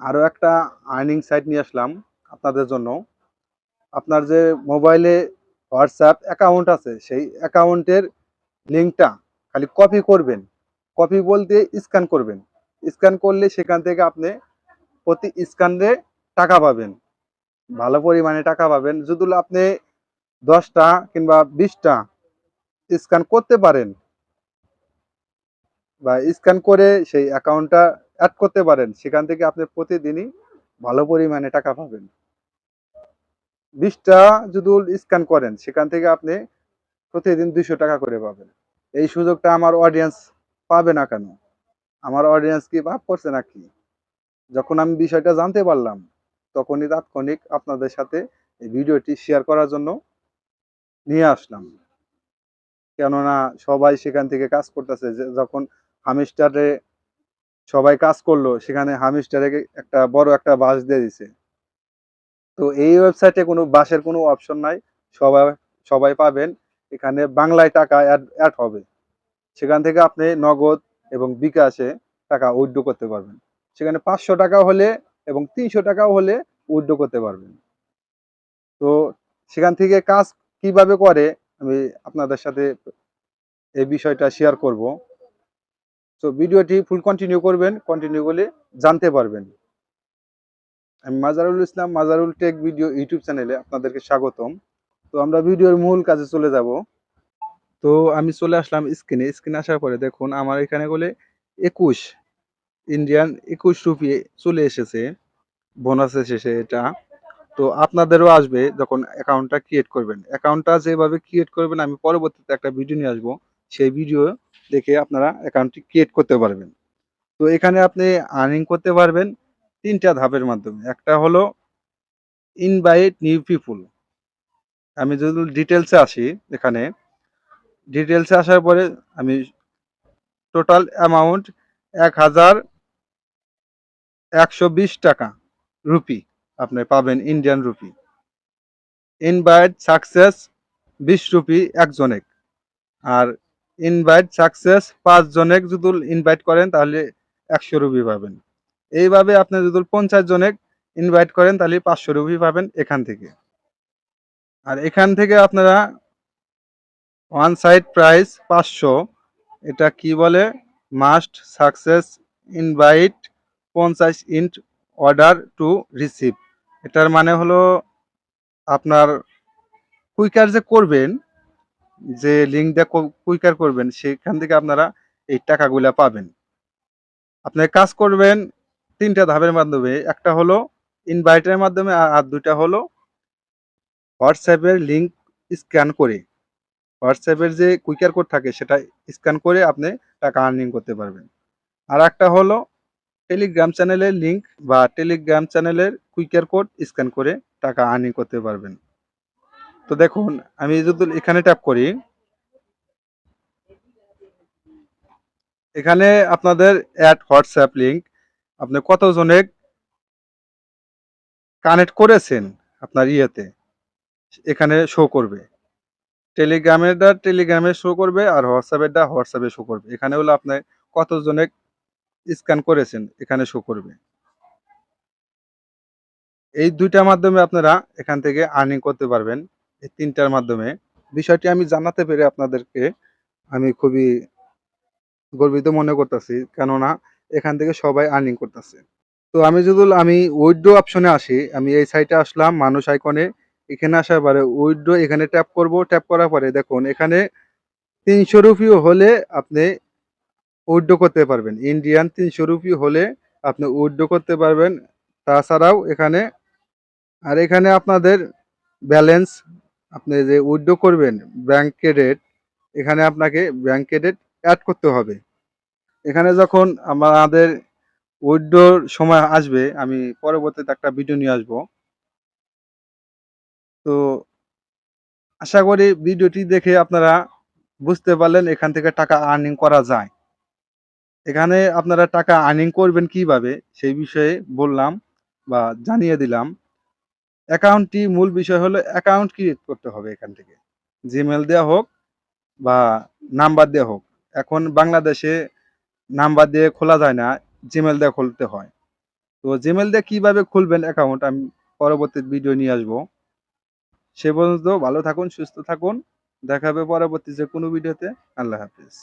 আরও একটা earning site নিয়ে আসলাম আপনাদের জন্য। আপনার যে মোবাইলে হোয়াটসঅ্যাপ অ্যাকাউন্ট আছে, সেই অ্যাকাউন্টের লিঙ্কটা খালি কপি করবেন। কপি বলতে স্ক্যান করবেন। স্ক্যান করলে সেখান থেকে আপনি প্রতি স্ক্যানে টাকা পাবেন। ভালো পরিমাণে টাকা পাবেন। যদি আপনি দশটা কিংবা বিশটা স্ক্যান করতে পারেন, বা স্ক্যান করে সেই অ্যাকাউন্টটা অ্যাড করতে পারেন, সেখান থেকে আপনি প্রতিদিনই ভালো পরিমাণে টাকা পাবেন। বিশটা যদি স্ক্যান করেন, সেখান থেকে আপনি প্রতিদিন দুইশো টাকা করে পাবেন। এই সুযোগটা আমার অডিয়েন্স পাবে না কেন? আমার অডিয়েন্স কি ভাব করছে নাকি? যখন আমি বিষয়টা জানতে পারলাম, তখনই তাৎক্ষণিক আপনাদের সাথে এই ভিডিওটি শেয়ার করার জন্য নিয়ে আসলাম। কেননা সবাই সেখান থেকে কাজ করতেছে যখন হামিস্টারে সবাই কাজ করল, সেখানে হামিস্টারে একটা বড় একটা বাস দিয়ে দিছে। তো এই ওয়েবসাইটে কোনো বাসের কোনো অপশন নাই, সবাই সবাই পাবেন। এখানে বাংলায় টাকা অ্যাড হবে। সেখান থেকে আপনি নগদ এবং বিকাশে টাকা উইথড্র করতে পারবেন। সেখানে পাঁচশো টাকা হলে এবং তিনশো টাকাও হলে উইথড্র করতে পারবেন। তো সেখান থেকে কাজ কীভাবে করে, আমি আপনাদের সাথে এই বিষয়টা শেয়ার করব। তো ভিডিওটি ফুল কন্টিনিউ করবেন কন্টিনিউ করলে জানতে পারবেন। আমি Mazharul Islam, Mazharul tech video YouTube চ্যানেলে আপনাদেরকে স্বাগতম। তো আমরা ভিডিওর মূল কাজে চলে যাব। তো আমি চলে আসলাম স্ক্রিনে। স্ক্রিনে আসার পরে দেখুন, আমার এখানে বলে একুশ ইন্ডিয়ান একুশ রুপি চলে এসেছে। বোনাস এসেছে এটা। তো আপনাদেরও আসবে যখন অ্যাকাউন্টটা ক্রিয়েট করবেন। অ্যাকাউন্টটা যেভাবে ক্রিয়েট করবেন, আমি পরবর্তীতে একটা ভিডিও নিয়ে আসব। সেই ভিডিও দেখে আপনারা অ্যাকাউন্টটি ক্রিয়েট করতে পারবেন। তো এখানে আপনি আর্নিং করতে পারবেন তিনটা ধাপের মাধ্যমে। একটা হলো ইনভাইট নিউ পিপুল আমি যদি ডিটেলসে আসি এখানে ডিটেলসে আসার পরে আমি টোটাল অ্যামাউন্ট এক হাজার একশো বিশ টাকা রুপি আপনি পাবেন ইন্ডিয়ান রুপি ইনভাইট সাকসেস বিশ রুপি একজনেক আর ইনভাইট সাকসেস পাঁচ জনেক যদি ইনভাইট করেন তাহলে একশো রুপি পাবেন। এইভাবে আপনি যদি পঞ্চাশ জনেক ইনভাইট করেন তাহলে পাঁচশো রুপি পাবেন এখান থেকে। আর এখান থেকে আপনারা ওয়ান সাইড প্রাইস পাঁচশো। এটা কি বলে? মাস্ট সাকসেস ইনভাইট পঞ্চাশ ইন্ট অর্ডার টু রিসিভ। এটার মানে হলো আপনার কুইকার যে করবেন যে লিঙ্ক দিয়ে কুইকার করবেন, সেখান থেকে আপনারা এই টাকাগুলা পাবেন। আপনি কাজ করবেন, তিনটা ধাপের মাধ্যমে, একটা হলো ইনভাইটের মাধ্যমে, আর দুটা হলো হোয়াটসঅ্যাপের লিঙ্ক স্ক্যান করে। হোয়াটসঅ্যাপের যে কুইকার কোড থাকে, সেটা স্ক্যান করে আপনি টাকা আর্নিং করতে পারবেন। আর একটা হলো টেলিগ্রাম চ্যানেলের লিঙ্ক বা টেলিগ্রাম চ্যানেলের কুইকার কোড স্ক্যান করে টাকা আর্নিং করতে পারবেন। তো দেখুন, আমি যদি এখানে ট্যাপ করি, এখানে আপনাদের অ্যাড হোয়াটসঅ্যাপ লিঙ্ক আপনি কতজনে কানেক্ট করেছেন আপনার ইয়েতে, এখানে শো করবে। টেলিগ্রামেরটা টেলিগ্রামে শো করবে আর হোয়াটসঅ্যাপেরটা হোয়াটসঅ্যাপে শো করবে। এখানে হলো আপনি কতজনে স্ক্যান করেছেন, এখানে শো করবে। এই দুইটার মাধ্যমে আপনারা এখান থেকে আর্নিং করতে পারবেন। এই তিনটার মাধ্যমে বিষয়টি আমি জানাতে পেরে আপনাদেরকে আমি খুবই গর্বিত মনে করতেছি, কেননা এখান থেকে সবাই আর্নিং করতেছে। তো আমি যদি আমি উইড্রো অপশনে আসি, আমি এই সাইটে আসলাম, মানুষ আইকনে এখানে আসার পরে উইড্রো এখানে ট্যাপ করব ট্যাপ করার পরে দেখুন, এখানে তিনশো রুপিও হলে আপনি উইড্রো করতে পারবেন। ইন্ডিয়ান তিনশো রুপি হলে আপনি উইড্রো করতে পারবেন। তাছাড়াও এখানে, আর এখানে আপনাদের ব্যালেন্স আপনি যে উইড্রো করবেন ব্যাংক ক্রেডিট এখানে আপনাকে ব্যাংক ক্রেডিট অ্যাড করতে হবে। এখানে যখন আমাদের উইড্রোর সময় আসবে, আমি পরবর্তীতে একটা ভিডিও নিয়ে আসব। তো আশা করি ভিডিওটি দেখে আপনারা বুঝতে পারলেন এখান থেকে টাকা আর্নিং করা যায়। এখানে আপনারা টাকা আর্নিং করবেন কীভাবে, সেই বিষয়ে বললাম বা জানিয়ে দিলাম। অ্যাকাউন্টটি মূল বিষয় হলো অ্যাকাউন্ট ক্রিয়েট করতে হবে এখান থেকে। জিমেল দেওয়া হোক বা নাম্বার দেওয়া হোক। এখন বাংলাদেশে নাম্বার দিয়ে খোলা যায় না জিমেল দিয়ে খুলতে হয়। তো জিমেল দিয়ে কীভাবে খুলবেন অ্যাকাউন্ট আমি পরবর্তী ভিডিও নিয়ে আসব। সে পর্যন্ত ভালো থাকুন, সুস্থ থাকুন। দেখা হবে পরবর্তী যে কোনো ভিডিওতে আল্লাহ হাফিজ।